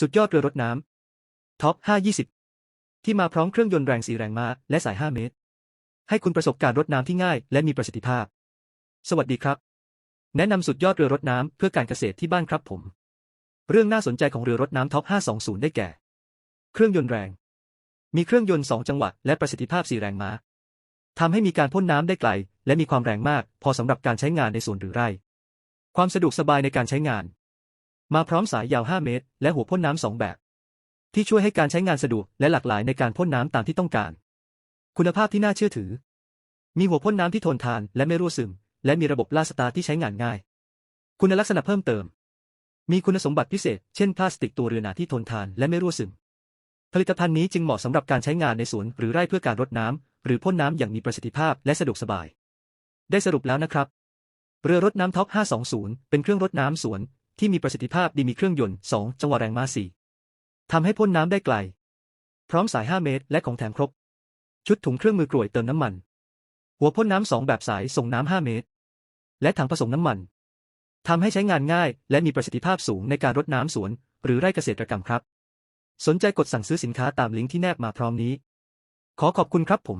สุดยอดเรือรถน้ำท็อป 520 ที่มาพร้อมเครื่องยนต์แรงสีแรงม้าและสาย 5 เมตร ให้คุณประสบการณ์รถน้ำที่ง่าย และมีประสิทธิภาพ สวัสดีครับ แนะนำสุดยอดเรือรถน้ำเพื่อการเกษตรที่บ้านครับผม เรื่องน่าสนใจของเรือรถน้ำท็อป 520 ได้แก่ เครื่องยนต์แรง มีเครื่องยนต์ 2 จังหวะและประสิทธิภาพ4แรงม้าทำให้มีการพ่นน้ำได้ไกล และมีความแรงมาก พอสำหรับการใช้งานในสวนหรือไร่ ความสะดวกสบายในการใช้งาน มาพร้อมสายยาว 5 เมตร และหัวพ่นน้ำสองแบบ ที่ช่วยให้การใช้งานสะดวกและหลากหลายในการพ่นน้ำตามที่ต้องการ คุณภาพที่น่าเชื่อถือ มีหัวพ่นน้ำที่ทนทานและไม่รั่วซึม และมีระบบลาสตาร์ที่ใช้งานง่าย คุณลักษณะเพิ่มเติม มีคุณสมบัติพิเศษ เช่นพลาสติกตัวเรือหนาที่ทนทานและไม่รั่วซึม ผลิตภัณฑ์นี้จึงเหมาะสำหรับการใช้งานในสวนหรือไร่เพื่อการรดน้ำหรือพ่นน้ำอย่างมีประสิทธิภาพและสะดวกสบาย ได้สรุปแล้วนะครับเรือรถน้ำท็อป520 เป็นเครื่องรดน้ำสวน ที่มีประสิทธิภาพดีมีเครื่องยนต์ 2 จังหวะแรงม้า4ทำให้พ่นน้ำได้ไกล พร้อมสาย 5 เมตร และของแถมครบ ชุดถุงเครื่องมือกรวยเติมน้ำมัน หัวพ่นน้ำ2แบบสายส่งน้ำ 5 เมตร และถังผสมน้ำมันทำให้ใช้งานง่าย และมีประสิทธิภาพสูงในการรดน้ำสวน หรือไร่เกษตรกรรมครับ สนใจกดสั่งซื้อสินค้าตามลิงก์ที่แนบมาพร้อมนี้ ขอขอบคุณครับผม